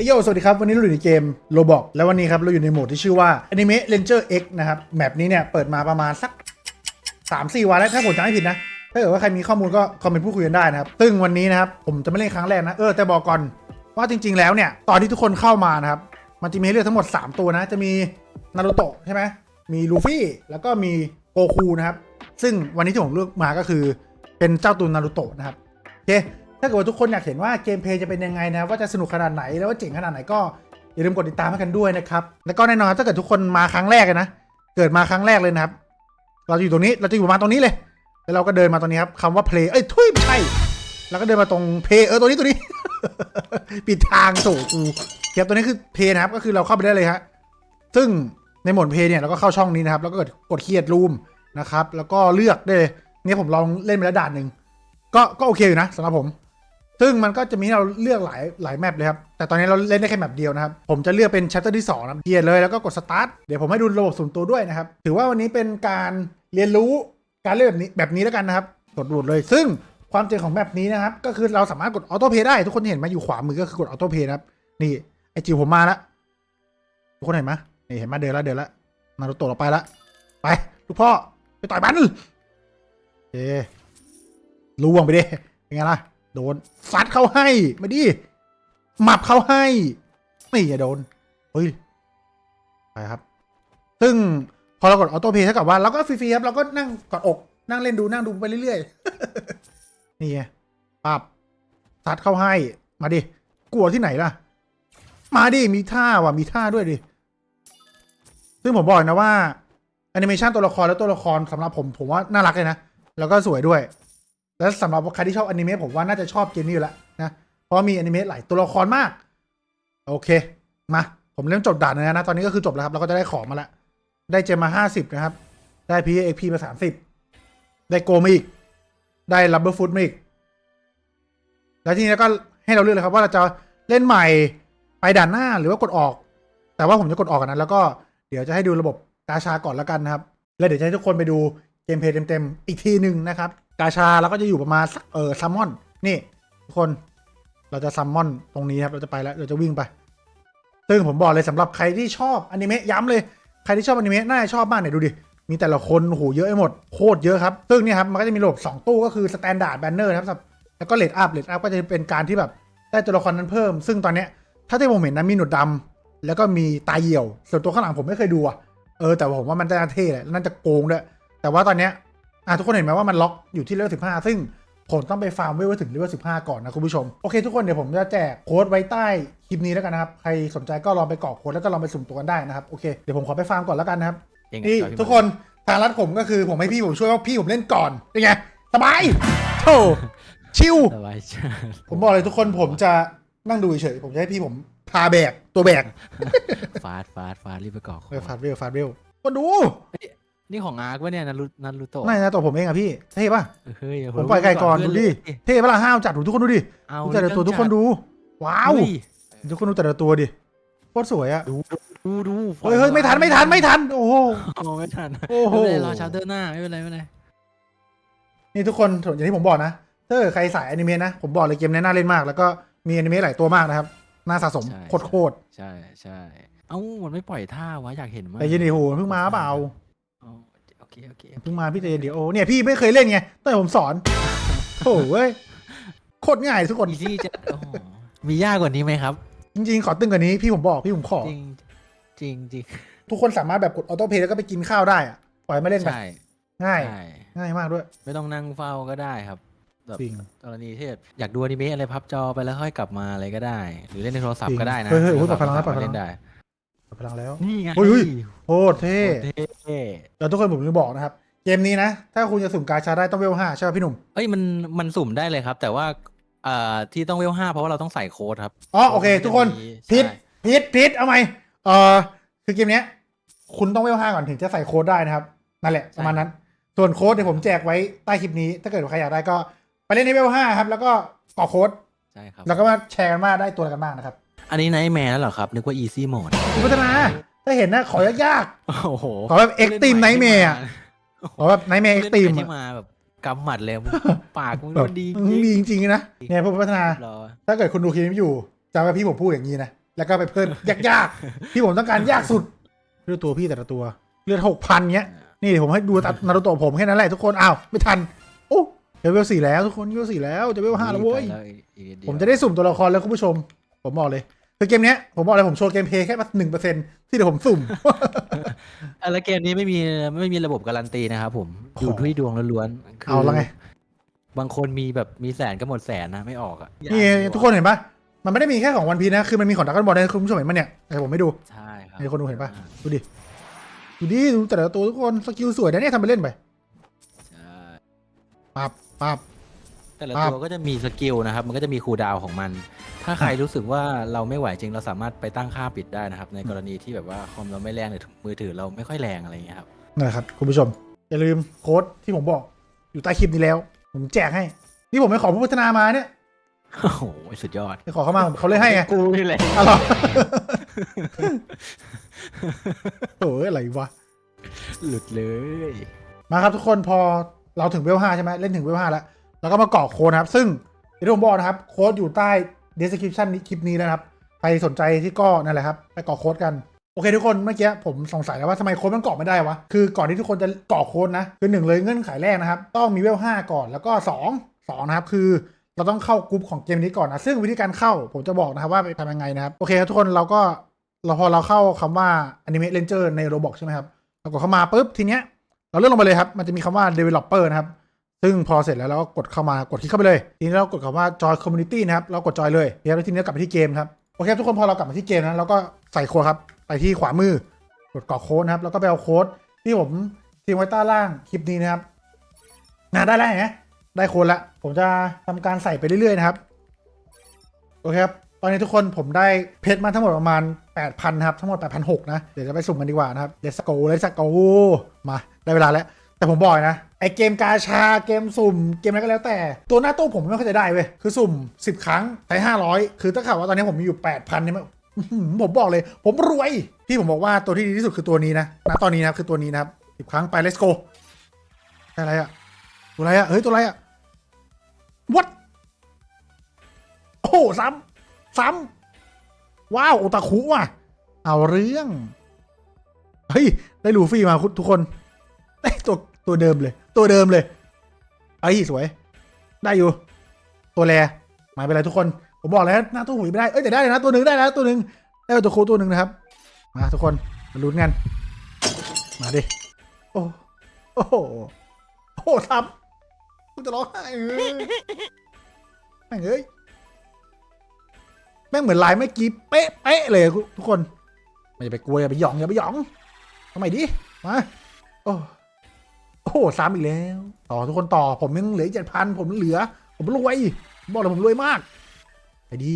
เฮ้ยโย สวัสดีครับ วันนี้เราอยู่ในเกมโ o บอกแล้ววันนี้ครับ เราอยู่ในโหมดที่ชื่อว่า Anime Ranger X นะครับ แมปนี้เนี่ย เปิดมาประมาณสัก 3-4 วันแล้ว ถ้าผมจำไม่ผิดนะ ถ้าเกิดว่าใครมีข้อมูลก็คอมเมนต์พูดคุยกันได้นะครับ ซึ่งวันนี้นะครับ ผมจะไม่เล่นครั้งแรกนะ เออ แต่บอกก่อนว่าจริง ๆ แล้วเนี่ย ตอนที่ทุกคนเข้ามานะครับ มันจะมีให้เลือกทั้งหมด 3 ตัวนะ จะมีนารูโตะใช่ไหมมีลูฟี่ แล้วก็มีโกคูนะครับ ซึ่งวันนี้ที่ผมเลือกมาก็คือเป็นเจ้าตัวนารูโตะนะครับ โอเค ถ้าเกิดว่าทุกคนอยากเห็นว่าเกมเพลย์จะเป็นยังไงนะ ว่าจะสนุกขนาดไหนแล้วว่าเจ๋งขนาดไหนก็อย่าลืมกดติดตามให้กันด้วยนะครับ แล้วก็แน่นอนถ้าเกิดทุกคนมาครั้งแรกนะ เกิดมาครั้งแรกเลยนะครับ เราจะอยู่ตรงนี้ เราจะอยู่ประมาณตรงนี้เลย แล้วเราก็เดินมาตรงนี้ครับคำว่า play เอ้ยทุยไม่ใช่แล้วก็เดินมาตรง play เออตัวนี้ตัวนี้ ปิดทางโถกูเก็บตัวนี้คือ play นะครับ ก็คือเราเข้าไปได้เลยฮะ ซึ่งในโหมด play เนี่ยเราก็เข้าช่องนี้นะครับ แล้วก็กดกดเครียดรูมนะครับ แล้วก็เลือกได้เลย เนี่ยผมลองเล่นไปแล้วด่านหนึ่งก็ก็โอเคอยู่นะสำหรับผม ซึ่งมันก็จะมีให้เราเลือกหลายหลายแมปเลยครับ แต่ตอนนี้เราเล่นได้แค่แมปเดียวนะครับ ผมจะเลือกเป็นชัปเตอร์ที่2นะเกียร์เลยแล้วก็กดสตาร์ทเดี๋ยวผมให้ดูระบบส่วนตัวด้วยนะครับ ถือว่าวันนี้เป็นการเรียนรู้การเล่นแบบนี้แบบนี้แล้วกันนะครับ กดโหลดเลย ซึ่งความเจ๋งของแมปนี้นะครับ ก็คือเราสามารถกดออโต้เพย์ได้ ทุกคนเห็นไหมอยู่ขวามือก็คือกดออโต้เพย์นะครับ นี่ไอจิวผมมาแล้วทุกคนเห็นไหมนี่เห็นไหมเดินล้วเดินล้วนารูโตะเราไปละไปลูกพ่อไปต่อยมันเอ๊ล่วงไปดิเป็นไงล่ะ โดนซัดเข้าให้มาดิหมับเข้าให้นี่อย่าโดนเฮ้ยไปครับ ซึ่งพอเรากดออโต้เพย์เท่ากับว่าเราก็ฟรีๆครับเราก็นั่งกอดอกนั่งเล่นดูนั่งดูไปเรื่อยๆ นี่ไงปับซัดเข้าให้ มาดิกลัวที่ไหนล่ะ มาดิมีท่าว่ะมีท่าด้วยดิซึ่งผมบอกนะว่าแอนิเมชันตัวละครและตัวละครสำหรับผมผมว่าน่ารักเลยนะ แล้วก็สวยด้วย แล้วสำหรับใครที่ชอบอนิเมะผมว่าน่าจะชอบเกมนี้อยู่แล้วนะเพราะมีอนิเมะหลายตัวละครมาก โอเค มา ผมเริ่มจบด่านแล้วนะ ตอนนี้ก็คือจบแล้วครับเราก็จะได้ของมาละ ได้เจมมาห้าสิบนะครับ ได้พีเอ็กพีมาสามสิบได้โกมาอีก ได้ลับเบอร์ฟุตมาอีก แล้วทีนี้ก็ให้เราเลือกเลยครับว่าเราจะเล่นใหม่ไปด่านหน้าหรือว่ากดออก แต่ว่าผมจะกดออกกันนั้นแล้วก็เดี๋ยวจะให้ดูระบบกาชาก่อนแล้วกันนะครับ แล้วเดี๋ยวจะให้ทุกคนไปดูเกมเพลย์เต็มๆอีกทีหนึ่งนะครับ กาชาเราก็จะอยู่ประมาณสักเออซัมมอน นี่ ทุกคนเราจะซัมมอนตรงนี้ครับ เราจะไปแล้ว เราจะวิ่งไป ซึ่งผมบอกเลยสำหรับใครที่ชอบอนิเมะย้ำเลย ใครที่ชอบอนิเมะน่าจะชอบมากเนี่ยดูดิ มีแต่ละคนโหเยอะไปหมด โคตรเยอะครับ ซึ่งเนี่ยครับ มันก็จะมีระบบ2ตู้ก็คือสแตนดาร์ดแบนเนอร์ครับ แล้วก็เลดอัพเลดอัพก็จะเป็นการที่แบบได้ตัวละครนั้นเพิ่ม ซึ่งตอนเนี้ยถ้าที่ผมเห็นนะมีหนวดดำแล้วก็มีตาเหี่ยว ส่วนตัวข้างหลังผมไม่เคยดูอะเออแต่ว่าผมว่ามันจะเท่แหละน่าจะโกงด้วย แต่ว่าตอนเนี้ย อะทุกคนเห็นไหมว่ามันล็อกอยู่ที่เลเวลสิบห้าซึ่งผมต้องไปฟาร์มเวลถึงเลเวลสิบห้าก่อนนะคุณผู้ชม โอเคทุกคนเดี๋ยวผมจะแจกโค้ดไว้ใต้คลิปนี้แล้วกันนะครับ ใครสนใจก็ลองไปกรอกโค้ดแล้วก็ลองไปสุ่มตัวกันได้นะครับ โอเค เดี๋ยวผมขอไปฟาร์มก่อนแล้วกันนะครับเก่งนี่ครับพี่ทุกคนทางรัฐผมก็คือผมให้พี่ผมช่วยว่าพี่ผมเล่นก่อนเป็นไงสบายโธ่ชิว สบายใจผมบอกเลยทุกคนผมจะนั่งดูเฉยๆผมจะให้พี่ผมพาแบกตัวแบกฟาดฟาดฟาดรีบไปก่อเออฟาดเวลฟาดเวลก็ดู นี่ของอาร์กวะเนี่ยนารุนารุโตะไม่นะตัวผมเองอะพี่ เท่ป่ะ เฮ้ยผมปล่อยไก่ก่อนดูดิ เท่ปะล่ะห้าวจัดดูทุกคนดูดิเอาดูแต่ละตัวทุกคนดู ว้าวเฮ้ยทุกคนดูแต่ละตัวดิโคตรสวยอะดูดูดูเฮ้ยเฮ้ยไม่ทันไม่ทันไม่ทัน โอ้โหโอ้ไม่ทันโอ้โหไม่เป็นไรรอชาร์เตอร์หน้าไม่เป็นไรไม่เป็นไรนี่ทุกคนอย่างที่ผมบอกนะถ้าเกิดใครสายอนิเมะนะ ผมบอกเลยเกมนี้น่าเล่นมาก แล้วก็มีอนิเมะหลายตัวมากนะครับ น่าสะสมโคตรโคตรใช่ใช่เอ้ามันไม่ปล่อยท่าวะอยากเห็นมากแต่ยินดีโหเพิ่งมาเปล่าอ๋อโอ เคโอเคเพิ่งมาพี่เจนเดี๋ยวโอ้เนี่ยพี่ไม่เคยเล่นไงต้องให้ผมสอนโถ่เว้ยโคตรง่ายทุกคน อีซี่จะโอ้โหมียากกว่านี้ไหมครับ จริงๆ ขอตึงกว่านี้พี่ผมบอกพี่ผมขอ จริงจริงจริงทุกคนสามารถแบบกดออโต้เพย์แล้วก็ไปกินข้าวได้อะปล่อยไม่เล่นไปใช่ง่ายใช่ง่ายมากด้วย ไม่ต้องนั่งเฝ้าก็ได้ครับแบบจริง กรณีที่แบบอยากดูอนิเมะอะไรพับจอไปแล้วค่อยกลับมาอะไรก็ได้ หรือเล่นในโทรศัพจริท์งก็ได้นะเฮ้ยเฮ้ยโอ้ยโทรศัพท์ปล่อยพลังแล้วปล่อยพลังเล่นได้ พลังแล้ว นี่ไงเฮ้ยเฮ้ยโคตรเท่โอ้เท่แล้วทุกคนผมลืมบอกนะครับ เกมนี้นะ ถ้าคุณจะสุ่มกาชาได้ต้องเวลห้าใช่ป่ะพี่หนุ่ม เอ้ยมันมันสุ่มได้เลยครับ แต่ว่าเอ่อที่ต้องเวลห้าเพราะว่าเราต้องใส่โค้ดครับอ๋อโอเค ทุกคนใช่พิษพิษพิษเอาไหมเออคือเกมเนี้ย คุณต้องเวลห้าก่อนถึงจะใส่โค้ดได้นะครับ นั่นแหละประมาณนั้น ส่วนโค้ดเดี๋ยวผมแจกไว้ใต้คลิปนี้ ถ้าเกิดว่าใครอยากได้ก็ ไปเล่นในเวลห้าครับ แล้วก็กรอกโค้ดใช่ครับแล้วก็มาแชร์กันว่าได้ตัวอะไรกันบ้างนะครับ อันนี้ไนท์แมร์แล้วเหรอครับ นึกว่า easy mode คุณพัฒนาถ้าเห็นนะขอยากโอ้โหๆขอแบบเอ็กซ์ตรีมไนท์แมร์ขอแบบไนท์แมร์เอ็กซ์ตรีมที่มาแบบกำหมัดเลยปากมึงแบบมันดีดีจริงๆนะเนี่ยผู้พัฒนา รอถ้าเกิดคุณดูคลิปนี้อยู่จำว่าพี่ผมพูดอย่างนี้นะ แล้วก็ไปเพิ่มยากๆที่ผมต้องการยากสุดเลือดตัวพี่แต่ละตัว เลือดหกพันเงี้ย นี่เดี๋ยวผมให้ดูตัดนารูโตะผมแค่นั้นแหละทุกคน อ้าว ไม่ทัน โอ้เลเวลสี่แล้วทุกคนเลเวลสี่แล้วจะเลเวลห้าแล้วเว้ยอีกนิดเดียวผมจะได้สุ่มตัวละครแล้วคุณผู้ชม ผมบอกเลย คือเกมเนี้ยผมบอกเลยผมโชว์เกมเพลย์แค่หนึ่งเปอร์เซ็นที่เดี๋ยวผมสุ่มอะแล้วเกมนี้ไม่มีไม่มีระบบการันตีนะครับผมโอ้อยู่โหที่ดวงล้วนๆคืเอาแล้วไง บางคนมีแบบมีแสนก็หมดแสนนะไม่ออกอะนี่ทุกคนเห็นปะมันไม่ได้มีแค่ของวันพีนะคือมันมีของดักกันบอลด้วยคุณผู้ชมเห็นปะเนี่ยแต่ผมไม่ดูใช่ครับให้คนดูเห็นปะดูดิดูดิดูแต่ละตัวทุกคนสกิลสวยนะเนี่ยทำไปเล่นไปใช่ปับปับ แต่ละครับตัวก็จะมีสกิลนะครับ มันก็จะมีคูลดาวน์ของมัน ถ้าใครรู้สึกว่าเราไม่ไหวจริงเราสามารถไปตั้งค่าปิดได้นะครับ ในกรณีที่แบบว่าคอมเราไม่แรงหรือมือถือเราไม่ค่อยแรงอะไรอย่างเงี้ยครับนั่นแหละครับคุณผู้ชม อย่าลืมโค้ดที่ผมบอกอยู่ใต้คลิปนี้แล้ว ผมแจกให้นี่ผมไปขอผู้พัฒนามาเนี่ยโอ้โหสุดยอดไปขอเข้ามาเขาเลยให้ไงกูนี่แหละอ๋อเหรอโอ้ยอะไรวะหลุดเลย มาครับทุกคนพอเราถึงเวลห้าใช่ไหมเล่นถึงเวลห้าแล้ว แล้วก็มากรอกโค้ดนครับ ซึ่งอย่างที่ผมบอกนะครับ โค้ดอยู่ใต้ description นี้คลิปนี้นะครับ ใครสนใจที่ก็นั่นแหละครับ ไปกรอกโค้ดกัน โอเคทุกคน เมื่อกี้ผมสงสัยแล้วว่าทำไมโค้ดมันกรอกไม่ได้วะ คือก่อนที่ทุกคนจะกรอกโค้ดนะ คือหนึ่งเลยเงื่อนไขแรกนะครับ ต้องมีเวลห้าก่อน แล้วก็สองสองนะครับ คือเราต้องเข้ากลุ่มของเกมนี้ก่อนนะ ซึ่งวิธีการเข้าผมจะบอกนะครับว่าไปทำยังไงนะครับ โอเคครับทุกคนเราก็เราพอเราเข้าคำว่า Anime Ranger ใน Roblox ใช่ไหมครับเรากดเข้ามาปุ๊บทีเนี้ยเราเลื่อนลงไปเลยครับ มันจะมีคำว่า developer นะครับ ซึ่งพอเสร็จแล้วเราก็กดเข้ามากดคลิกเข้าไปเลย ทีนี้เรากดคำว่า join community นะครับ เรากด join เลยเดี๋ยวทีนี้กลับไปที่เกมครับ โอเคครับทุกคนพอเรากลับมาที่เกมนะเราก็ใส่โค้ดครับ ไปที่ขวามือกดกรอกโค้ดนะครับ แล้วก็ไปเอาโค้ดที่ผมทิ้งไว้ใต้ล่างคลิปนี้นะครับนะได้แล้วเห็นไหมได้โค้ดละ ผมจะทำการใส่ไปเรื่อยๆนะครับ โอเคครับ ตอนนี้ทุกคนผมได้เพชรมาทั้งหมดประมาณ 8,000ครับ ทั้งหมด 8,600นะ เดี๋ยวจะไปสุ่มกันดีกว่านะครับ Let's go Let's go มา ได้เวลาแล้ว แต่ผมบอกเลยนะไอเกมกาชาเกมสุ่ม เกมอะไรก็แล้วแต่ ตัวหน้าตู้ผมไม่ค่อยจะได้เว้ยคือสุ่ม 10 ครั้งใช้500 คือถ้าข่าวว่าตอนนี้ผมมีอยู่ 8,000เนี่ยมันอื้อหือผมบอกเลย ผมรวยที่ผมบอกว่าตัวที่ดีที่สุดคือตัวนี้นะณตอนนี้นะคือตัวนี้นะครับ10ครั้งไป Let's go อะไรอะตัวอะไรอะเฮ้ยตัวอะไรอะ what โอ้ซ้ำซ้ำว้าวโอตาคุว่ะ เอาเรื่อง เฮ้ย ได้ลูฟี่มาทุกคนได้ตัว ตัวเดิมเลย ตัวเดิมเลยไอ้สวย ได้อยู่ ตัวแรหมายไปเลยทุกคน ผมบอกแล้วหน้าตู้หุยไม่ได้ เอ้ยแต่ได้เลยนะตัวหนึ่งได้แล้วตัวหนึ่งได้ตัวโคตัวหนึ่งนะครับ มาทุกคนมาลุ้นกัน มาดิ โอ้โอ้โหโอ้โหซ้ำกูจะร้องไห้เออแม่งเอ้ยแม่งเหมือนลายเมื่อกี้เป๊ะเป๊ะเลยทุกคน ไม่อย่าไปกลัวอย่าไปหยองอย่าไปหยองทำไมดิ มา โอ้ โอ้โหซ้ำอีกแล้ว ต่อทุกคนต่อผมยังเหลือเจ็ดพันผมเหลือ ผมรวยบอกเลยผมรวยมากไปดิ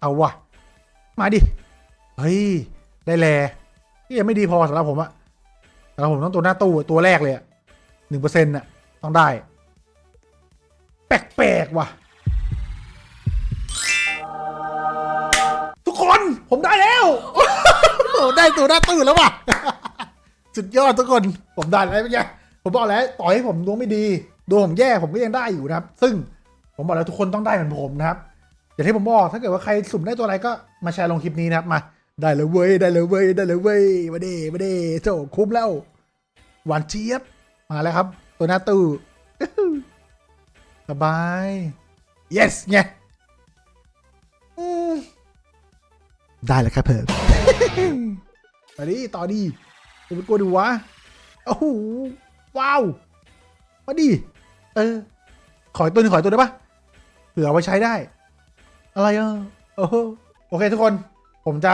เอาวะมาดิ เฮ้ย ได้แลนี่ยังไม่ดีพอสำหรับผมอะสำหรับผมต้องตัวหน้าตู้ตัวแรกเลยอะหนึ่งเปอร์เซ็นต์อะต้องได้ แปลกๆว่ะ ทุกคนผมได้แล้ว ได้ตัวหน้าตื่นแล้วว่ะ สุดยอดทุกคน ผมได้แล้วเป็นไง ผมบอกแล้วต่อให้ผมดวงไม่ดีดวงผมแย่ผมก็ยังได้อยู่นะครับ ซึ่งผมบอกแล้วทุกคนต้องได้เหมือนผมนะครับอย่างที่ผมบอกถ้าเกิดว่าใครสุ่มได้ตัวอะไรก็มาแชร์ลงคลิปนี้นะครับมาได้เลยเว้ยได้เลยเว้ยได้เลยเว้ยมาเด้มาเด้โจคุ้มแล้วหวานเจี๊ยบมาแล้วครับ ตัวหน้าตู้สบาย yes ไงอืมได้แล้วครับเพิ่มมาดิต่อดีจะไปกลัวดูวะโอ้โห ว้าวมาดิเออ ขอยตัวหนึงขอยตัวได้ปะเผื่อไว้ใช้ได้ อะไรอะโอ้โหโอเคทุกคน ผมจะ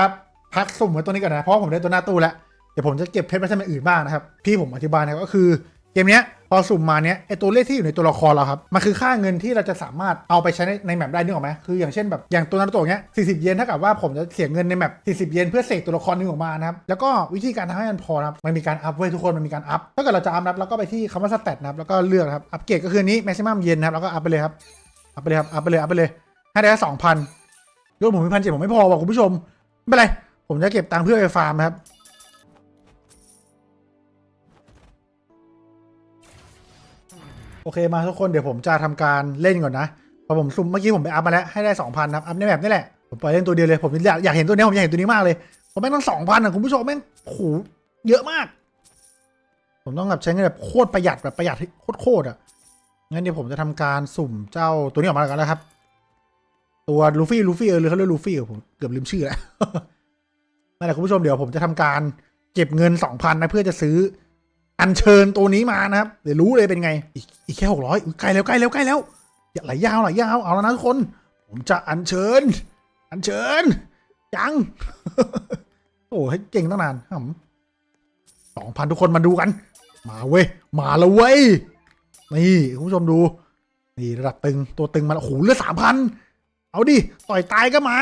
พักสุ่มไว้ตัวนี้ก่อนนะ เพราะผมได้ตัวหน้าตู้แล้ว เดี๋ยวผมจะเก็บเพชรไว้ทำอย่างอื่นบ้างนะครับ พี่ผมอธิบายนะก็คือ เกมเนี้ยพอสุ่มมาเนี้ยไอตัวเลขที่อยู่ในตัวละครเราครับ มันคือค่าเงินที่เราจะสามารถเอาไปใช้ในในแมปได้นึกออกไหมคืออย่างเช่นแบบอย่างตัวนารูโตะเนี้ย40เยนเท่ากับว่าผมจะเสียเงินในแมป40เยนเพื่อเสกตัวละครหนึงออกมานะครับ แล้วก็วิธีการทำให้มันพอครับมันมีการอัพไว้ทุกคนมันมีการอัพถ้าเกิดเราจะอัพนะครับเราก็ไปที่คำว่าสเตตนะครับแล้วก็เลือกครับอัพเกรดก็คืออันนี้ maximum เยนนะครับแล้วก็อัพไปเลยครับอัพไปเลยครับอัพไปเลยอัพไปเลยให้ได้สองพันยอดผมมีพันเจ็ดผมไม่พอว่ะคุณผู้ชมไม่เป็นไรผมจะเก็บตังค์เพื่อไปฟาร์มครับ โอเคมาทุกคนเดี๋ยวผมจะทำการเล่นก่อนนะพอผมซุ่มเมื่อกี้ผมไปอัพมาแล้วให้ได้2,000นะครับอัพในแบบนี่แหละผมไปเล่นตัวเดียวเลยผมอยากอยากเห็นตัวนี้ผมอยากเห็นตัวนี้มากเลยผมแม่งต้องสองพันอะคุณผู้ชมแม่งโอ้โหเยอะมาก ผมต้องแบบใช้เงินแบบโคตรประหยัดแบบประหยัดโคตรโคตรอะงั้นเดี๋ยวผมจะทำการสุ่มเจ้าตัวนี้ออกมาแล้วกันนะครับ ตัวลูฟี่ลูฟี่เออหรือเขาเรียกลูฟี่เหรอผมเกือบลืมชื่อแล้วนั่นแหละคุณผู้ชมเดี๋ยวผมจะทำการเก็บเงินสองพันนะเพื่อจะซื้อ อัญเชิญตัวนี้มานะครับ เดี๋ยวรู้เลยเป็นไง อีกอีกแค่หกร้อยใกล้แล้วใกล้แล้วใกล้แล้วอย่าไหลยาวไหลยาวเอาแล้วนะทุกคน ผมจะอัญเชิญ อัญเชิญ ยัง โอ้ให้เก่งตั้งนานสองพันทุกคนมาดูกัน มาเว้ย มาแล้วเว้ย นี่คุณผู้ชมดู นี่ระดับตึงตัวตึงมันโอ้โหเหลือสามพันเอาดิ ต่อยตายก็มา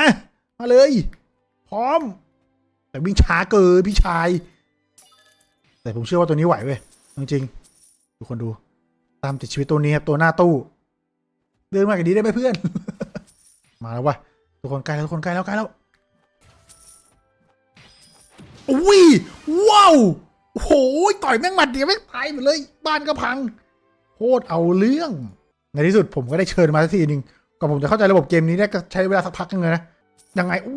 มาเลย พร้อม แต่วิ่งช้าเกินพี่ชาย แต่ผมเชื่อว่าตัวนี้ไหวเว้ยจริงๆทุกคนดู ตามติดชีวิตตัวนี้ครับตัวหน้าตู้เดินมากันดีได้ไหมเพื่อน มาแล้ววะทุกคนใกล้แล้วทุกคนใกล้แล้วใกล้แล้วอุ้ยว้าวโอ้โหต่อยแม่งมัดเดียวแม่งตายหมดเลย บ้านก็พังโคตรเอาเรื่อง ในที่สุดผมก็ได้เชิญมาสักทีหนึ่งก่อนผมจะเข้าใจระบบเกมนี้ได้ก็ใช้เวลาสักพักนึงเลยนะยังไงอู้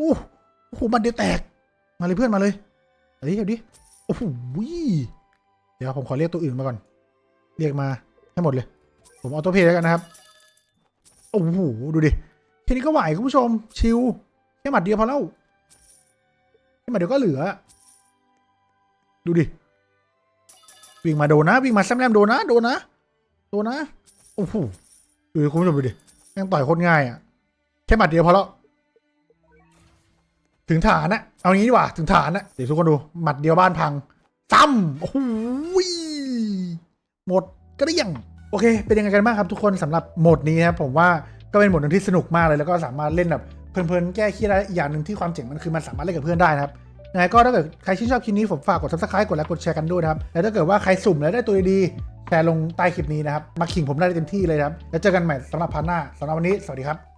อู้โอ้โหมันเดียวแตกมาเลยเพื่อนมาเลยเอาดิเอาดิ โอ้โหเดี๋ยวผมขอเรียกตัวอื่นมาก่อน เรียกมาให้หมดเลย ผมออโต้เพย์แล้วกันนะครับ โอ้โห ดูดิ แค่นี้ก็ไหวคุณผู้ชม ชิลแค่หมัดเดียวพอแล้วแค่หมัดเดียวก็เหลือ ดูดิ วิ่งมาโดนนะ วิ่งมาแซมแรมโดนนะ โดนนะ โดนนะ โอ้โหดูคุณผู้ชมดูดิแม่งต่อยโคตรง่ายอะ แค่หมัดเดียวพอแล้ว ถึงฐานนะเอางี้ดีกว่าถึงฐานนะเดี๋ยวทุกคนดูหมัดเดียวบ้านพังซ้ำโอ้โหหมดเกลี้ยง โอเค เป็นยังไงกันบ้างครับทุกคนสำหรับโหมดนี้นะครับผมว่าก็เป็นโหมดหนึ่งที่สนุกมากเลยแล้วก็สามารถเล่นแบบเพลินๆแก้เครียดได้อีกอย่างหนึ่งที่ความเจ๋งมันคือมันสามารถเล่นกับเพื่อนได้นะครับยังไงก็ถ้าเกิดใครชื่นชอบคลิปนี้ผมฝากกด subscribe กดไลค์กดแชร์กันด้วยนะครับแล้วถ้าเกิดว่าใครสุ่มแล้วได้ตัวดีแชร์ลงใต้คลิปนี้นะครับมาขิงผมได้เต็มที่เลยครับแล้วเจอกันใหม่สำหรับพาร์ทหน้าสำหรับวันนี้สวัสดีครับ